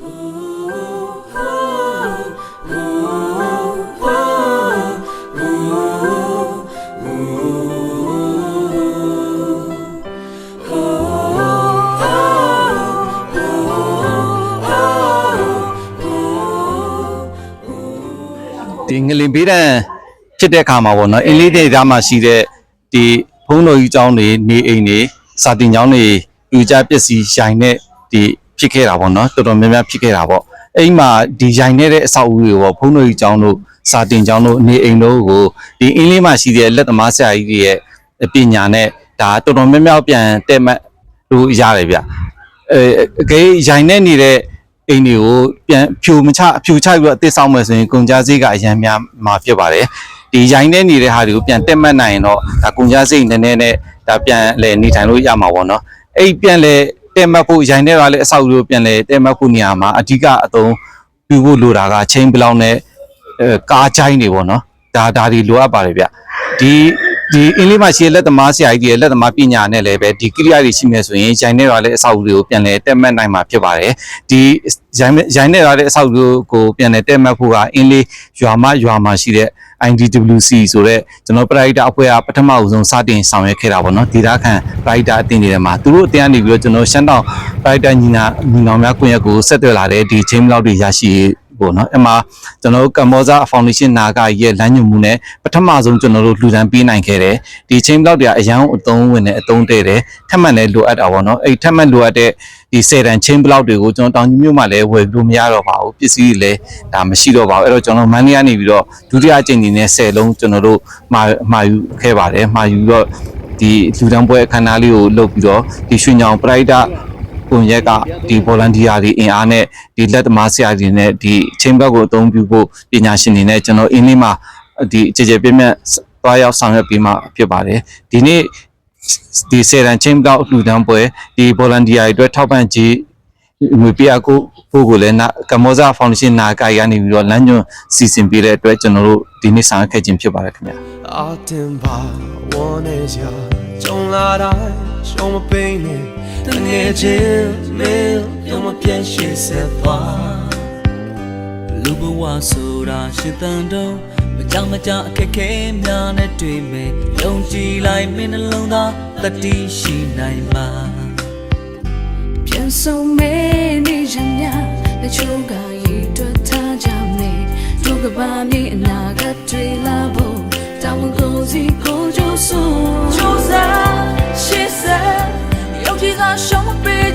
ဒီငလင်ဘေးတန်ဖြစ်တဲ့အခါမှာပေါ့နော်အင်းလေးဒေသမှာရှိတဲ့ဒီဘုန်းတော်ကြီးကျောင်းတွေနေအိမ်တွေစာတင်ကျောင်းတွေပြူကြပစ္စည်းရိုင်တဲ့ဒီ ဖြစ်ခဲ့တာပေါ့နော်တော်တော်များများဖြစ်ခဲ့တာပေါ့အဲ့မှာဒီရိုင်နေတဲ့အဆောက်အဦတွေပေါ့ဘုန်းတော်ကြီးကျောင်းတို့စာတင်ကျောင်းတို့နေအိမ်တို့ကိုဒီအင်းလေးမှာရှိတဲ့လက်သမားဆရာကြီးတွေရဲ့ပညာနဲ့ဒါတော်တော်များများပြန်တက်မှတ်လို့ရတယ်ဗျအဲအကေရိုင်နေနေတဲ့အိမ်တွေကိုပြန်ဖြူမချဖြူချပြီးတော့အသစ်ဆောင်မယ်ဆိုရင်ကုန်ကြစည်ကအရန်များမှာဖြစ်ပါတယ်ဒီရိုင်းနေနေတဲ့ဟာတွေကိုပြန်တက်မှတ်နိုင်ရင်တော့ဒါကုန်ကြစည်နည်းနည်းနဲ့ဒါပြန်လဲနေထိုင်လို့ရမှာပေါ့နော်အဲ့ပြန်လဲ တက်မှတ်ဖို့ရိုင်းနေတာလည်းအဆောက်အဦပြန်လဲတက်မှတ်ဖို့နေရာမှာအဓိကအသုံးပြုဖို့လိုတာကချင်းဘလောင်းနဲ့အဲကားချိုင်းတွေပေါ့နော်ဒါဒါတွေလိုအပ်ပါတယ်ဗျဒီ ဒီအင်းလေးမှာရှိတဲ့လက်သမားဆရာကြီးတွေရဲ့လက်သမားပညာနဲ့လည်းပဲဒီကိရိယာတွေရှိနေဆိုရင်ရိုင်းနေတာလည်းအဆောက်အဦတွေကိုပြန်လဲတက်မှတ်နိုင်မှာဖြစ်ပါတယ်ဒီရိုင်းရိုင်းနေရတဲ့အဆောက်အဦကိုပြန်လဲတက်မှတ်ဖို့ကအင်းလေးရွာမရွာမှာရှိတဲ့ IDWC ဆိုတဲ့ကျွန်တော်ပရိုက်တာအဖွဲ့ကပထမအဆုံးစတင်ဆောင်ရွက်ခဲ့တာပေါ့နော်ဒေတာခံပရိုက်တာအသင်းတွေထဲမှာသူတို့အတင်းကနေပြီးတော့ကျွန်တော်ရှမ်းတောင်ပရိုက်တာညီနာညီနောင်များကွန်ရက်ကိုဆက်သွယ်လာတဲ့ဒီချင်းဘလောက်တွေရရှိ ပေါ့နော်အမှကျွန်တော်တို့ကမ္ဘောဇာဖောင်ဒေးရှင်းနာကရဲ့လမ်းညွှန်မှုနဲ့ပထမဆုံးကျွန်တော်တို့လှူဒန်းပေးနိုင်ခဲ့တယ်ဒီချင်းဘလောက်တွေကအရန်အသုံးဝင်တဲ့အသုံးတဲ့တယ်ထပ်မံလည်းလိုအပ်တာပေါ့နော်အဲ့ထပ်မံလိုအပ်တဲ့ဒီ10တန်ချင်းဘလောက်တွေကိုကျွန်တော်တောင်ကြီးမြို့မှာလည်းဝယ်လို့မရတော့ပါဘူးပစ္စည်းတွေလည်းဒါမရှိတော့ပါဘူးအဲ့တော့ကျွန်တော်မန်လေးကနေပြီးတော့ဒုတိယအကြိမ်အနေနဲ့10လုံးကျွန်တော်တို့မှာမှာယူခဲ့ပါတယ်မှာယူတော့ဒီလူတန်းပွဲအခမ်းအနားလေးကိုလုပ်ပြီးတော့ဒီရွှေညောင်ပရိုက်တာ ကွန်ရက်ကဒီ volunteer တွေအင်အားနဲ့ဒီလက်သမားဆရာတွေနဲ့ဒီချင်းဘက်ကိုအသုံးပြုဖို့ပညာရှင်တွေနဲ့ကျွန်တော်အင်းလေးမှာဒီကြည်ကြပြည့်မြတ်သွားရောက်ဆောင်ရွက်ပေးမှာဖြစ်ပါတယ်ဒီနေ့ဒီစေရန်ချင်းဘောက်လူတန်းပွဲဒီ volunteer တွေအတွက်ထောက်ပံ့ခြင်းငွေပြအကိုဖို့ကိုလည်းနာကမောဇာဖောင်ဒေးရှင်းနာကိုင်ကနေပြီးတော့လမ်းညွှန်စီစဉ်ပေးတဲ့အတွက်ကျွန်တော်တို့ဒီနေ့ဆောင်ရွက်ခဲ့ခြင်းဖြစ်ပါတယ်ခင်ဗျာအတင်ပါဝန်းနေစရာကြုံလာတိုင်း ရှုံးမပိနဲ့တငယ်ချင်းမင်းရုံမပြည့်ရှိစေပါလူဘဝဆိုတာရှစ်တန်တုံးမကြောင်မကြအခက်ခဲများနဲ့တွေ့မယ်ယုံကြည်လိုက်မင်းနှလုံးသားတတိရှိနိုင်မှာပြန်ဆုံးမဲနေရ show my.